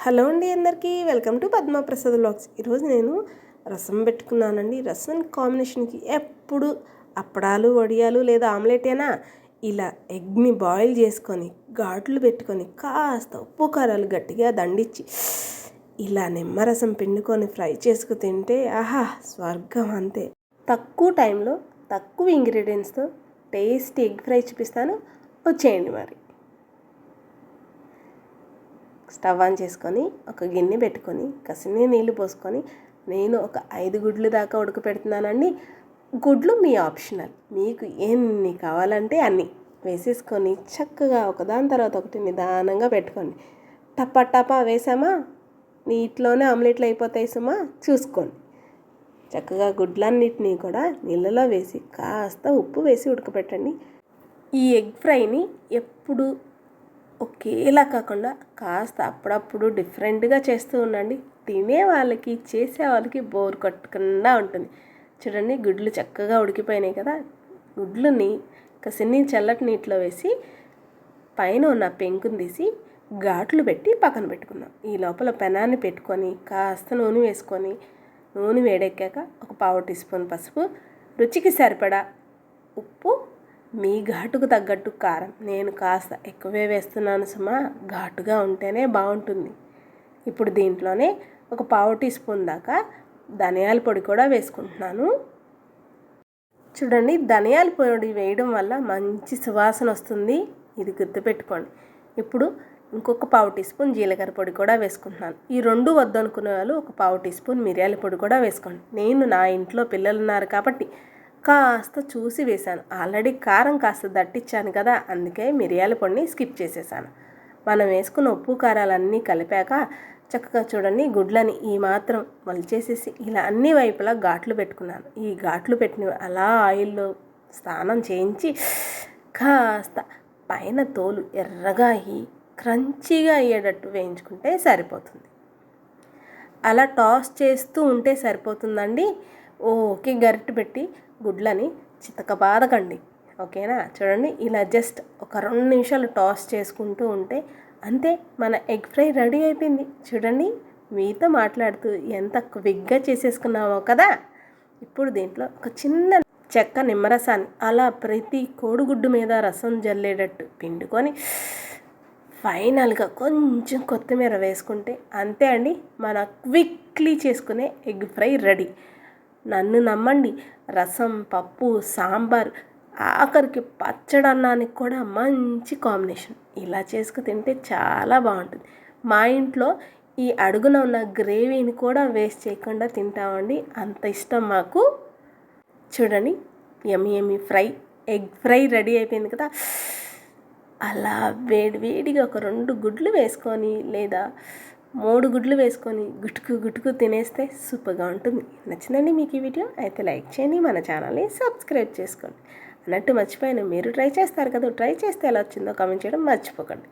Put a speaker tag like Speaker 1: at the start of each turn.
Speaker 1: Hello అండి అందరికీ welcome to Padma Prasad blogs ఈరోజు నేను రసం పెట్టుకున్నానండి. రసం కాంబినేషన్కి ఎప్పుడు అప్పడాలు వడియాలు లేదా ఆమ్లెట్ అయినా ఇలా ఎగ్ని బాయిల్ చేసుకొని ఘాట్లు పెట్టుకొని కాస్త ఉప్పు కారాలు గట్టిగా దండిచ్చి ఇలా నిమ్మరసం పిండుకొని ఫ్రై చేసుకు తింటే ఆహా స్వర్గం అంతే. తక్కువ టైంలో తక్కువ ఇంగ్రీడియంట్స్తో టేస్టీ ఎగ్ ఫ్రై చూపిస్తాను. వచ్చేయండి మరి. స్టవ్ ఆన్ చేసుకొని ఒక గిన్నె పెట్టుకొని కసిని నీళ్ళు పోసుకొని నేను ఒక ఐదు గుడ్లు దాకా ఉడకపెడుతున్నానండి. గుడ్లు మీ ఆప్షనల్. మీకు ఎన్ని కావాలంటే అన్ని. వేసేసుకొని చక్కగా ఒకదాని తర్వాత ఒకటి నిదానంగా పెట్టుకోండి. టపా టపా వేసామా? నీటిలోనే ఆమ్లెట్లు అయిపోతాయి సుమా? చూసుకోండి. చక్కగా గుడ్లన్నిటినీ కూడా నీళ్ళలో వేసి కాస్త ఉప్పు వేసి ఉడకపెట్టండి. ఈ ఎగ్ ఫ్రైని ఎప్పుడు ఒకేలా కాకుండా కాస్త అప్పుడప్పుడు డిఫరెంట్గా చేస్తూ ఉండండి. తినే వాళ్ళకి చేసే వాళ్ళకి బోర్ కొట్టకుండా ఉంటుంది. చూడండి గుడ్లు చక్కగా ఉడికిపోయినాయి కదా. గుడ్లని కసిన్ని చల్లటి నీటిలో వేసి పైన ఉన్న పెంకుని తీసి ఘాట్లు పెట్టి పక్కన పెట్టుకుందాం. ఈ లోపల పెనాన్ని పెట్టుకొని కాస్త నూనె వేసుకొని నూనె వేడెక్కాక ఒక పావు టీ స్పూన్ పసుపు రుచికి సరిపడా ఉప్పు మీ ఘాటుకు తగ్గట్టు కారం. నేను కాస్త ఎక్కువే వేస్తున్నాను సుమా. ఘాటుగా ఉంటేనే బాగుంటుంది. ఇప్పుడు దీంట్లోనే ఒక పావు టీ స్పూన్ దాకా ధనియాల పొడి కూడా వేసుకుంటున్నాను. చూడండి ధనియాల పొడి వేయడం వల్ల మంచి సువాసన వస్తుంది. ఇది గుర్తుపెట్టుకోండి. ఇప్పుడు ఇంకొక పావు టీ స్పూన్ జీలకర్ర పొడి కూడా వేసుకుంటున్నాను. ఈ రెండు వద్దనుకునే వాళ్ళు ఒక పావు టీ స్పూన్ మిరియాల పొడి కూడా వేసుకోండి. నేను నా ఇంట్లో పిల్లలు ఉన్నారు కాబట్టి కాస్త చూసి వేశాను. ఆల్రెడీ కారం కాస్త దట్టించాను కదా అందుకే మిరియాల పొడిని స్కిప్ చేసేసాను. మనం వేసుకున్న ఉప్పు కారాలన్నీ కలిపాక చక్కగా చూడండి గుడ్లని ఈ మాత్రం మలిచేసేసి ఇలా అన్ని వైపులా ఘాట్లు పెట్టుకున్నాను. ఈ ఘాట్లు పెట్టిన అలా ఆయిల్లో స్నానం చేయించి కాస్త పైన తోలు ఎర్రగా అయ్యి క్రంచీగా అయ్యేటట్టు వేయించుకుంటే సరిపోతుంది. అలా టాస్ చేస్తూ ఉంటే సరిపోతుందండి. ఓకే గరిటె పెట్టి గుడ్లని చితకబాదకండి. ఓకేనా? చూడండి ఇలా జస్ట్ ఒక రెండు నిమిషాలు టాస్ చేసుకుంటూ ఉంటే అంతే మన ఎగ్ ఫ్రై రెడీ అయిపోయింది. చూడండి మీతో మాట్లాడుతూ ఎంత క్విక్గా చేసేసుకున్నామో కదా! ఇప్పుడు దీంట్లో ఒక చిన్న చెక్క నిమ్మరసాన్ని అలా ప్రతి కోడిగుడ్డు మీద రసం జల్లేటట్టు పిండుకొని ఫైనల్గా కొంచెం కొత్తిమీర వేసుకుంటే అంతే అండి మన క్విక్లీ చేసుకునే ఎగ్ ఫ్రై రెడీ. నన్ను నమ్మండి. రసం పప్పు సాంబార్ ఆఖరికి పచ్చడన్నానికి కూడా మంచి కాంబినేషన్. ఇలా చేసుకు తింటే చాలా బాగుంటుంది. మా ఇంట్లో ఈ అడుగున ఉన్న గ్రేవీని కూడా వేస్ట్ చేయకుండా తింటామండి. అంత ఇష్టం మాకు. చూడండి ఎమి ఎమి ఫ్రై. ఎగ్ ఫ్రై రెడీ అయిపోయింది కదా. అలా వేడి వేడిగా ఒక రెండు గుడ్లు వేసుకొని లేదా మూడు గుడ్లు వేసుకొని గుటుకు గుటుకు తినేస్తే సూపర్గా ఉంటుంది. నచ్చిందండి మీకు ఈ వీడియో అయితే లైక్ చేయండి మన ఛానల్ని సబ్స్క్రైబ్ చేసుకోండి. అన్నట్టు మర్చిపోయాను మీరు ట్రై చేస్తారు కదా ట్రై చేస్తే ఎలా వచ్చిందో కామెంట్ చేయడం మర్చిపోకండి.